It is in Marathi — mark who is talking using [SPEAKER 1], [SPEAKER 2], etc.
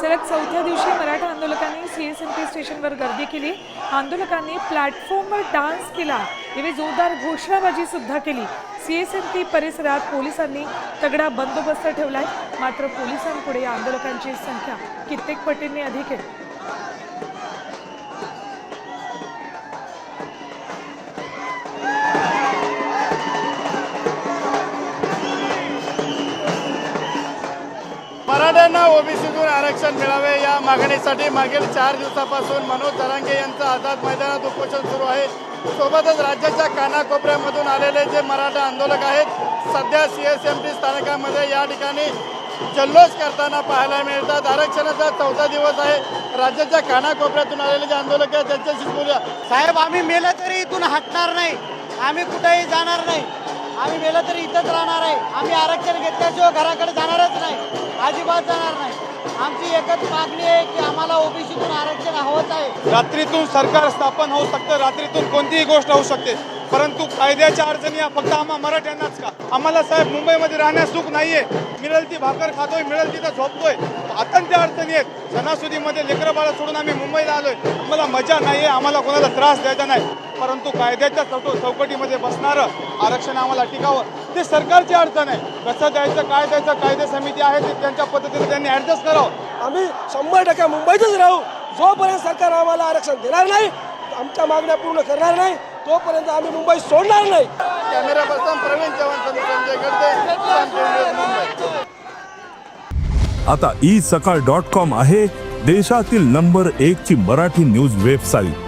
[SPEAKER 1] सलग चौथ्या दिवशी मराठा आंदोलकांनी सी एस एम पी स्टेशनवर गर्दी केली. आंदोलकांनी प्लॅटफॉर्मवर डान्स केला. यावेळी जोरदार घोषणाबाजी सुद्धा केली. सी एस एम पी परिसरात पोलिसांनी तगडा बंदोबस्त ठेवलाय. मात्र पोलिसांपुढे आंदोलकांची संख्या कित्येक पटींनी अधिक आहे.
[SPEAKER 2] मराठ्यांना ओबीसीतून आरक्षण मिळावे या मागणीसाठी मागील चार दिवसापासून मनोज तरांगे यांचं आझाद मैदानात उपोषण सुरू आहे. सोबतच राज्याच्या कानाकोपऱ्यामधून आलेले जे मराठा आंदोलक आहेत सध्या सी एस एम टी स्थानकामध्ये या ठिकाणी जल्लोष करताना पाहायला मिळतात. आरक्षणाचा चौथा दिवस आहे. राज्याच्या कानाकोपऱ्यातून आलेले जे आंदोलक आहेत त्यांच्याशी बोलूया.
[SPEAKER 3] साहेब आम्ही मेलं तरी इथून हटणार नाही. आम्ही कुठेही जाणार नाही. आम्ही मेलं तरी इथंच राहणार आहे. आम्ही आरक्षण घेतल्याशिवाय घराकडे जाणार अजिबात जाणार नाही. आमची एकच मागणी आहे की आम्हाला ओबीसीतून आरक्षण हवंच आहे.
[SPEAKER 4] रात्रीतून सरकार स्थापन होऊ शकतं रात्रीतून कोणतीही गोष्ट होऊ शकते. परंतु कायद्याच्या अडचणी फक्त आम्हा मराठ्यांनाच का? आम्हाला साहेब मुंबईमध्ये राहण्यास सुख नाहीये. मिळेल ती भाकर खातोय मिळेल तिथं झोपतोय. अत्यंत अडचणी आहेत. सणासुदीमध्ये लेकरं बाळा सोडून आम्ही मुंबईला आलोय. आम्हाला मजा नाहीये आम्हाला कोणाला त्रास द्यायचा नाही. परंतु कायद्याच्या चौक चौकटीमध्ये बसणारं आरक्षण आम्हाला टिकावं. ते सरकारची अडचण आहे. कसं द्यायचं काय द्यायचं कायदे समिती आहे ते त्यांच्या पद्धतीने त्यांनी ऍडजस्ट करावं.
[SPEAKER 5] आम्ही शंभर टक्के मुंबईतच राहू. जोपर्यंत सरकार आम्हाला आरक्षण देणार नाही आमच्या मागण्या पूर्ण करणार नाही तोपर्यंत आम्ही मुंबई सोडणार नाही.
[SPEAKER 2] कॅमेरा पर्सन प्रवीण चव्हाण
[SPEAKER 6] आता ई सकाळ डॉट कॉम आहे देशातील नंबर एक ची मराठी न्यूज वेबसाईट.